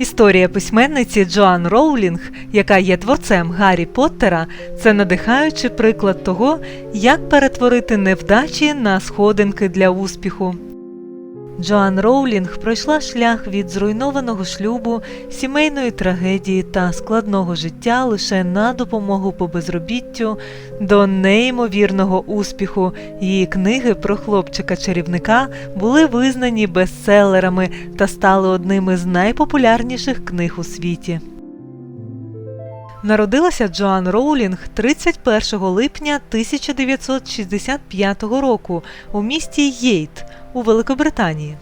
Історія письменниці Джоан Роулінг, яка є творцем Гаррі Поттера, це надихаючий приклад того, як перетворити невдачі на сходинки для успіху. Джоан Роулінг пройшла шлях від зруйнованого шлюбу, сімейної трагедії та складного життя лише на допомогу по безробіттю до неймовірного успіху. Її книги про хлопчика-чарівника були визнані бестселерами та стали одними з найпопулярніших книг у світі. Народилася Джоан Роулінг 31 липня 1965 року у місті Єйт у Великобританії.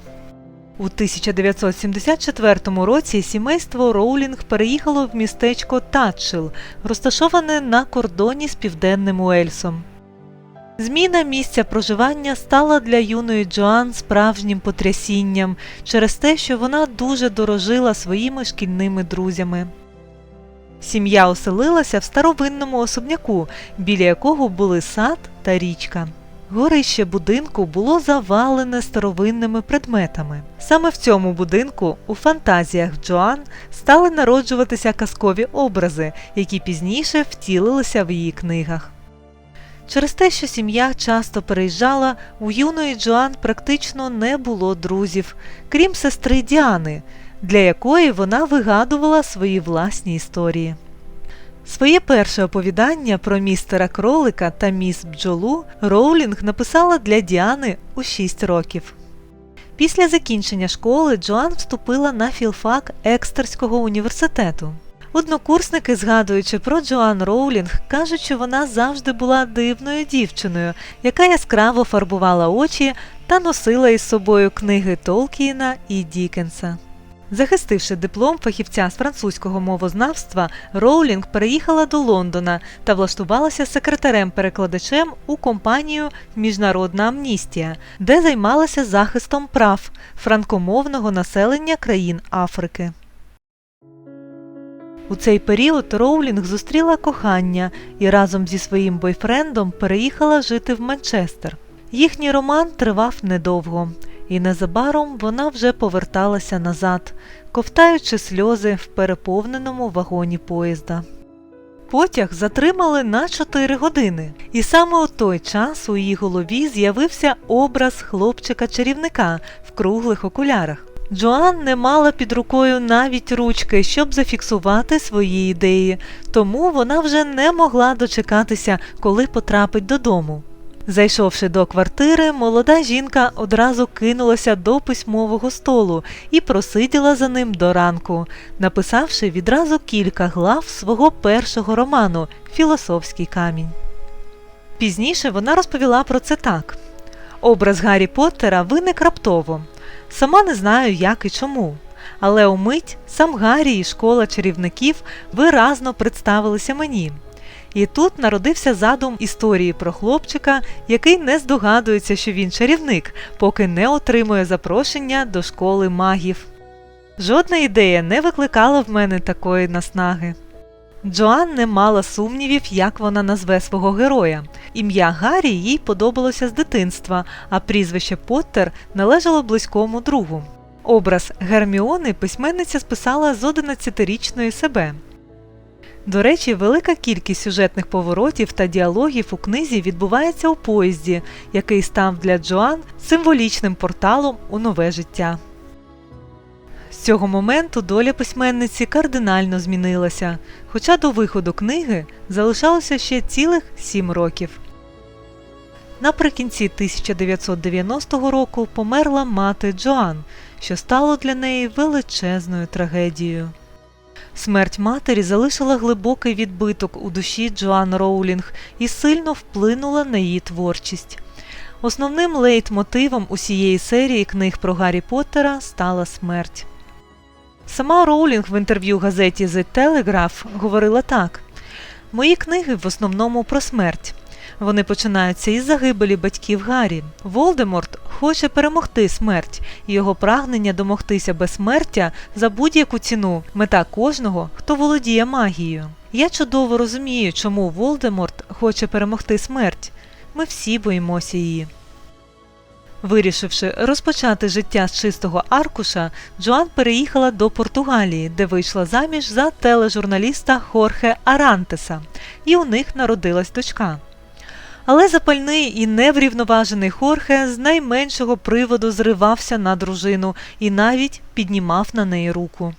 У 1974 році сімейство Роулінг переїхало в містечко Татчил, розташоване на кордоні з південним Уельсом. Зміна місця проживання стала для юної Джоан справжнім потрясінням через те, що вона дуже дорожила своїми шкільними друзями. Сім'я оселилася в старовинному особняку, біля якого були сад та річка. Горище будинку було завалене старовинними предметами. Саме в цьому будинку у фантазіях Джоан стали народжуватися казкові образи, які пізніше втілилися в її книгах. Через те, що сім'я часто переїжджала, у юної Джоан практично не було друзів, крім сестри Діани, для якої вона вигадувала свої власні історії. Своє перше оповідання про містера кролика та міс бджолу Роулінг написала для Діани у 6 років. Після закінчення школи Джоан вступила на філфак Екстерського університету. Однокурсники, згадуючи про Джоан Роулінг, кажуть, що вона завжди була дивною дівчиною, яка яскраво фарбувала очі та носила із собою книги Толкіна і Дікенса. Захистивши диплом фахівця з французького мовознавства, Роулінг переїхала до Лондона та влаштувалася секретарем-перекладачем у компанію Міжнародна амністія, де займалася захистом прав франкомовного населення країн Африки. У цей період Роулінг зустріла кохання і разом зі своїм бойфрендом переїхала жити в Манчестер. Їхній роман тривав недовго, і незабаром вона вже поверталася назад, ковтаючи сльози в переповненому вагоні поїзда. Потяг затримали на 4 години, і саме у той час у її голові з'явився образ хлопчика-чарівника в круглих окулярах. Джоан не мала під рукою навіть ручки, щоб зафіксувати свої ідеї, тому вона вже не могла дочекатися, коли потрапить додому. Зайшовши до квартири, молода жінка одразу кинулася до письмового столу і просиділа за ним до ранку, написавши відразу кілька глав свого першого роману Філософський камінь. Пізніше вона розповіла про це так: образ Гаррі Поттера виник раптово. Сама не знаю, як і чому. Але умить сам Гаррі і школа чарівників виразно представилися мені. І тут народився задум історії про хлопчика, який не здогадується, що він чарівник, поки не отримує запрошення до школи магів. Жодна ідея не викликала в мене такої наснаги. Джоан не мала сумнівів, як вона назве свого героя. Ім'я Гаррі їй подобалося з дитинства, а прізвище Поттер належало близькому другу. Образ Герміони письменниця списала з 11-річної себе. До речі, велика кількість сюжетних поворотів та діалогів у книзі відбувається у поїзді, який став для Джоан символічним порталом у нове життя. З цього моменту доля письменниці кардинально змінилася, хоча до виходу книги залишалося ще цілих сім років. Наприкінці 1990 року померла мати Джоан, що стало для неї величезною трагедією. Смерть матері залишила глибокий відбиток у душі Джоан Роулінг і сильно вплинула на її творчість. Основним лейтмотивом усієї серії книг про Гаррі Поттера стала смерть. Сама Роулінг в інтерв'ю газеті The Telegraph говорила так: Мої книги в основному про смерть. Вони починаються із загибелі батьків Гаррі. Волдеморт хоче перемогти смерть, і його прагнення домогтися безсмертя за будь-яку ціну мета кожного, хто володіє магією. Я чудово розумію, чому Волдеморт хоче перемогти смерть. Ми всі боїмося її. Вирішивши розпочати життя з чистого аркуша, Джоан переїхала до Португалії, де вийшла заміж за тележурналіста Хорхе Арантеса, і у них народилась дочка. Але запальний і неврівноважений Хорхе з найменшого приводу зривався на дружину і навіть піднімав на неї руку.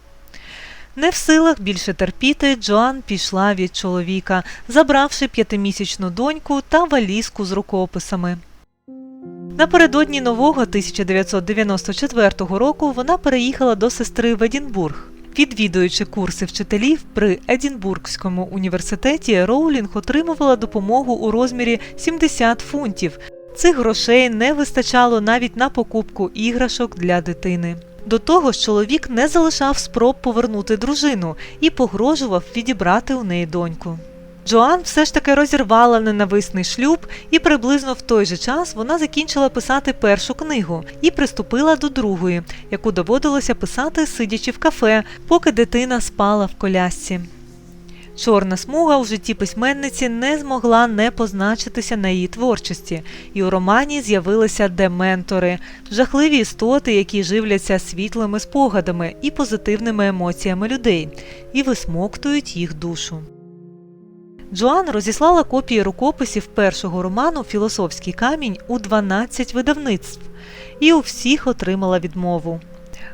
Не в силах більше терпіти, Джоан пішла від чоловіка, забравши п'ятимісячну доньку та валізку з рукописами. Напередодні нового 1994 року вона переїхала до сестри в Едінбург. Відвідуючи курси вчителів при Едінбургському університеті, Роулінг отримувала допомогу у розмірі 70 фунтів. Цих грошей не вистачало навіть на покупку іграшок для дитини. До того ж, чоловік не залишав спроб повернути дружину і погрожував відібрати у неї доньку. Джоан все ж таки розірвала ненависний шлюб, і приблизно в той же час вона закінчила писати першу книгу і приступила до другої, яку доводилося писати, сидячи в кафе, поки дитина спала в колясці. Чорна смуга у житті письменниці не змогла не позначитися на її творчості, і у романі з'явилися дементори, жахливі істоти, які живляться світлими спогадами і позитивними емоціями людей, і висмоктують їх душу. Джоан розіслала копії рукописів першого роману Філософський камінь у 12 видавництв і у всіх отримала відмову.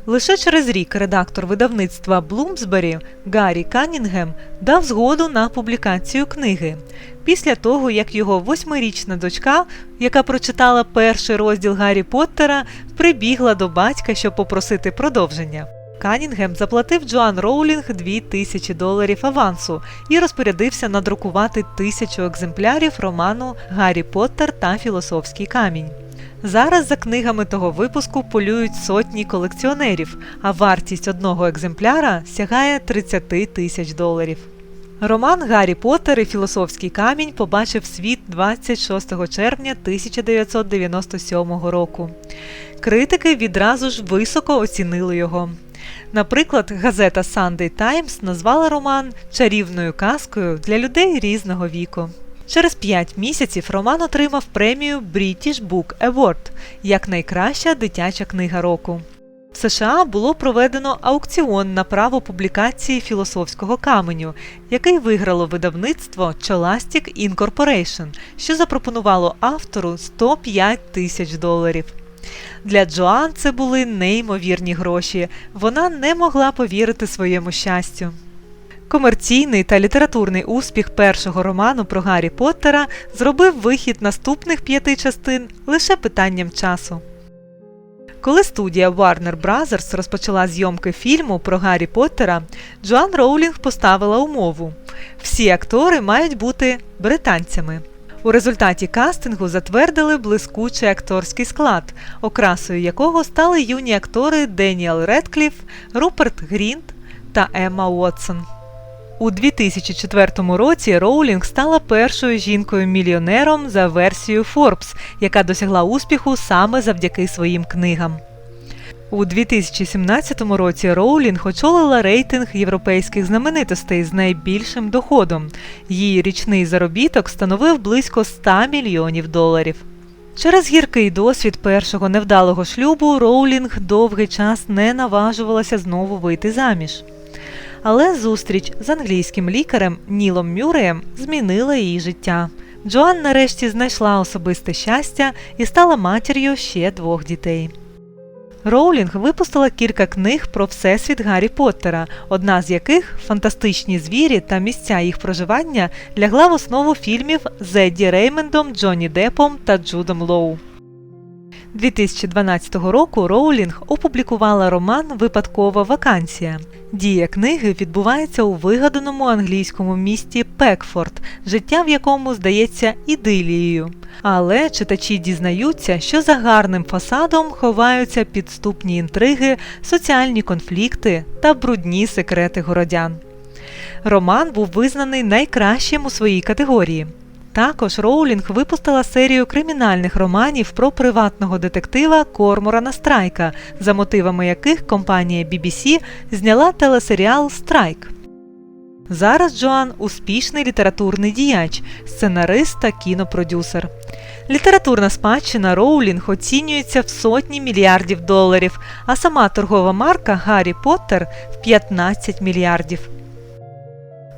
Лише через рік редактор видавництва Блумсбері Гаррі Канінгем дав згоду на публікацію книги. Після того, як його восьмирічна дочка, яка прочитала перший розділ Гаррі Поттера, прибігла до батька, щоб попросити продовження. Канінгем заплатив Джоан Роулінг 2000 доларів авансу і розпорядився надрукувати тисячу екземплярів роману Гаррі Поттер та Філософський камінь. Зараз за книгами того випуску полюють сотні колекціонерів, а вартість одного екземпляра сягає 30 тисяч доларів. Роман Гаррі Поттер і Філософський камінь побачив світ 26 червня 1997 року. Критики відразу ж високо оцінили його. Наприклад, газета Sunday Times назвала роман чарівною казкою для людей різного віку. Через п'ять місяців роман отримав премію British Book Award як найкраща дитяча книга року. В США було проведено аукціон на право публікації філософського каменю, який виграло видавництво Cholastic Incorporation, що запропонувало автору 105 тисяч доларів. Для Джоан це були неймовірні гроші. Вона не могла повірити своєму щастю. Комерційний та літературний успіх першого роману про Гаррі Поттера зробив вихід наступних п'яти частин лише питанням часу. Коли студія Warner Bros. розпочала зйомки фільму про Гаррі Поттера, Джоан Роулінг поставила умову: всі актори мають бути британцями. У результаті кастингу затвердили блискучий акторський склад, окрасою якого стали юні актори Деніел Редкліф, Руперт Грінт та Емма Уотсон. У 2004 році Роулінг стала першою жінкою-мільйонером за версією Forbes, яка досягла успіху саме завдяки своїм книгам. У 2017 році Роулінг очолила рейтинг європейських знаменитостей з найбільшим доходом. Її річний заробіток становив близько 100 мільйонів доларів. Через гіркий досвід першого невдалого шлюбу Роулінг довгий час не наважувалася знову вийти заміж. Але зустріч з англійським лікарем Нілом Мюреєм змінила її життя. Джоан нарешті знайшла особисте щастя і стала матір'ю ще двох дітей. Роулінг випустила кілька книг про всесвіт Гаррі Поттера, одна з яких фантастичні звірі та місця їх проживання лягла в основу фільмів з Едді Реймендом, Джонні Депом та Джудом Лоу. 2012 року Роулінг опублікувала роман Випадкова вакансія. Дія книги відбувається у вигаданому англійському місті Пекфорд, життя в якому здається ідилією. Але читачі дізнаються, що за гарним фасадом ховаються підступні інтриги, соціальні конфлікти та брудні секрети городян. Роман був визнаний найкращим у своїй категорії. Також Роулінг випустила серію кримінальних романів про приватного детектива Корморана Страйка, за мотивами яких компанія BBC зняла телесеріал Страйк. Зараз Джоан успішний літературний діяч, сценарист та кінопродюсер. Літературна спадщина Роулінг оцінюється в сотні мільярдів доларів, а сама торгова марка Гаррі Поттер в 15 мільярдів.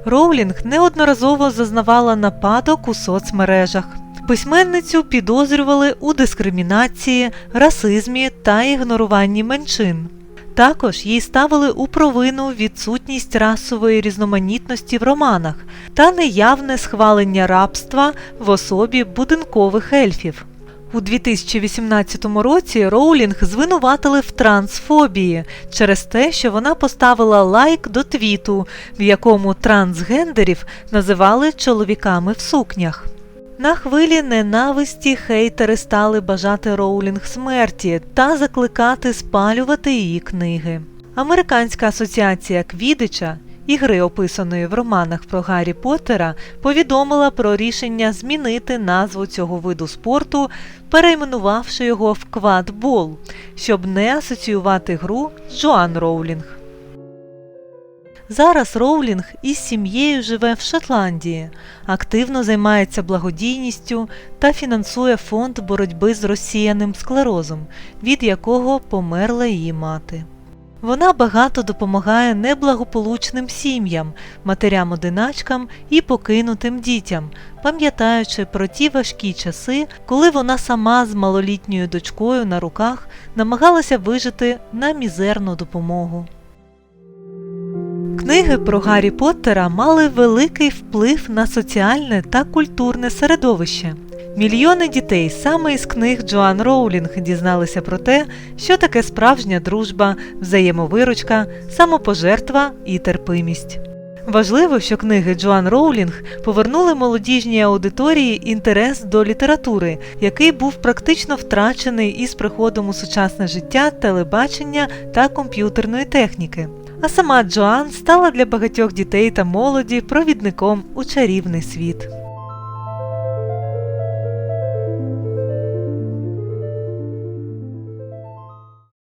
Роулінг неодноразово зазнавала нападок у соцмережах. Письменницю підозрювали у дискримінації, расизмі та ігноруванні меншин. Також їй ставили у провину відсутність расової різноманітності в романах та неявне схвалення рабства в особі будинкових ельфів. У 2018 році Роулінг звинуватили в трансфобії через те, що вона поставила лайк до твіту, в якому трансгендерів називали чоловіками в сукнях. На хвилі ненависті хейтери стали бажати Роулінг смерті та закликати спалювати її книги. Американська асоціація Квідича, ігри, описаної в романах про Гаррі Поттера, повідомила про рішення змінити назву цього виду спорту, перейменувавши його в квадбол, щоб не асоціювати гру з Джоан Роулінг. Зараз Роулінг із сім'єю живе в Шотландії, активно займається благодійністю та фінансує фонд боротьби з розсіяним склерозом, від якого померла її мати. Вона багато допомагає неблагополучним сім'ям, матерям-одиначкам і покинутим дітям, пам'ятаючи про ті важкі часи, коли вона сама з малолітньою дочкою на руках намагалася вижити на мізерну допомогу. Книги про Гаррі Поттера мали великий вплив на соціальне та культурне середовище. Мільйони дітей саме із книг Джоан Роулінг дізналися про те, що таке справжня дружба, взаємовиручка, самопожертва і терпимість. Важливо, що книги Джоан Роулінг повернули молодіжній аудиторії інтерес до літератури, який був практично втрачений із приходом у сучасне життя телебачення та комп'ютерної техніки. А сама Джоан стала для багатьох дітей та молоді провідником у чарівний світ.